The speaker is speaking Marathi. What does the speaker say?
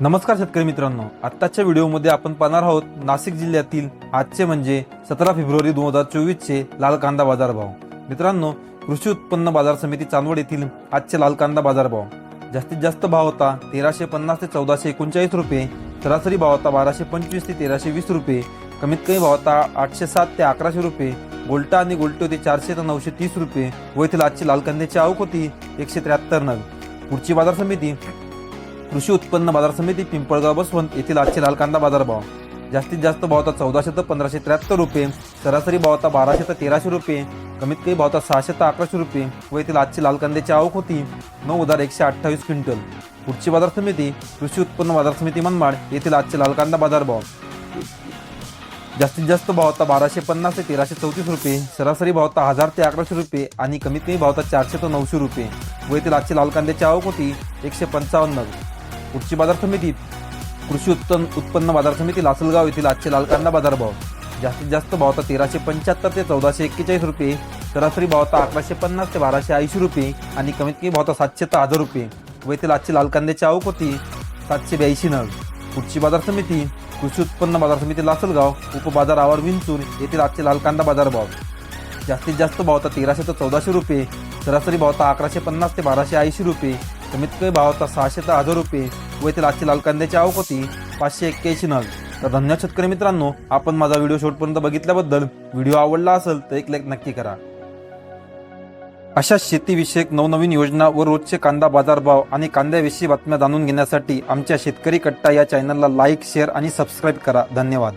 नमस्कार शेतकरी मित्रांनो आत्ताच्या व्हिडिओमध्ये आपण पाहणार आहोत नाशिक जिल्ह्यातील आजचे म्हणजे सतरा फेब्रुवारी दोन हजार चोवीसचे लाल कांदा बाजार भाव मित्रांनो कृषी उत्पन्न बाजार समिती चांदवड येथील आजचे लाल कांदा बाजार भाव जास्तीत जास्त भाव होता तेराशे पन्नास ते चौदाशे एकोणचाळीस रुपये सरासरी भाव होता बाराशे पंचवीस ते तेराशे वीस रुपये कमीत कमी भाव होता आठशे सात ते अकराशे रुपये गोल्टा आणि गोल्टो होते चारशे ते नऊशे तीस रुपये व येथील आजची लाल कांद्याची आवक होती एकशे त्र्याहत्तर नग. पुढची बाजार समिती कृषी उत्पन्न बाजार समिती पिंपळगाव बसवंत येथील आजचे लाल कांदा बाजार भाव जास्तीत जास्त भाव होता चौदाशे तर पंधराशे त्र्याहत्तर रुपये. सरासरी भाव होता बाराशे तर तेराशे रुपये. कमीत कमी भाव होता सहाशे तर अकराशे रुपये. व येथील आजची लाल कांद्याची आवक होती नऊ हजार एकशे अठ्ठावीस क्विंटल. पुढची बाजार समिती कृषी उत्पन्न बाजार समिती मनमाड येथील आजचे लाल कांदा बाजार भाव जास्तीत जास्त भाव होता बाराशे पन्नास ते तेराशे चौतीस रुपये. सरासरी भाव होता हजार ते अकराशे रुपये आणि कमीत कमी भाव होता चारशे ते नऊशे रुपये. व येथील आजची लाल कांद्याची आवक होती एकशे पंचावन्न. पुढची बाजार समितीत कृषी उत्पन्न उत्पन्न बाजार समिती लासलगाव येथील आजचे लाल कांदा बाजार भाव जास्तीत जास्त भाव आता तेराशे पंच्याहत्तर ते चौदाशे एक्केचाळीस रुपये. सरासरी भाव आता अकराशे पन्नास ते बाराशे ऐंशी रुपये आणि कमीत कमी भाव आता सातशे ते हजार रुपये. व येथील आजची लाल कांद्याची आवक होती सातशे ब्याऐंशी नग. पुढची बाजार समिती कृषी उत्पन्न बाजार समिती लासलगाव उपबाजार आवार विंचूर येथील आजचे लाल कांदा बाजार भाव जास्तीत जास्त भाव आता तेराशे ते चौदाशे रुपये. सरासरी भाव आता अकराशे पन्नास ते बाराशे ऐंशी रुपये. कमीत कमी भाव होता सहाशे ते हजार रुपये व येथील आजची लाल कांद्याची आवक होती पाचशे एक्क्याऐंशी नग. तर धन्यवाद शेतकरी मित्रांनो आपण माझा व्हिडिओ शेवटपर्यंत बघितल्याबद्दल व्हिडिओ आवडला असेल तर एक लाईक नक्की करा. अशा शेतीविषयक नवनवीन योजना व रोजचे कांदा बाजारभाव आणि कांद्याविषयी बातम्या जाणून घेण्यासाठी आमच्या शेतकरी कट्टा या चॅनलला लाईक शेअर आणि सबस्क्राईब करा. धन्यवाद.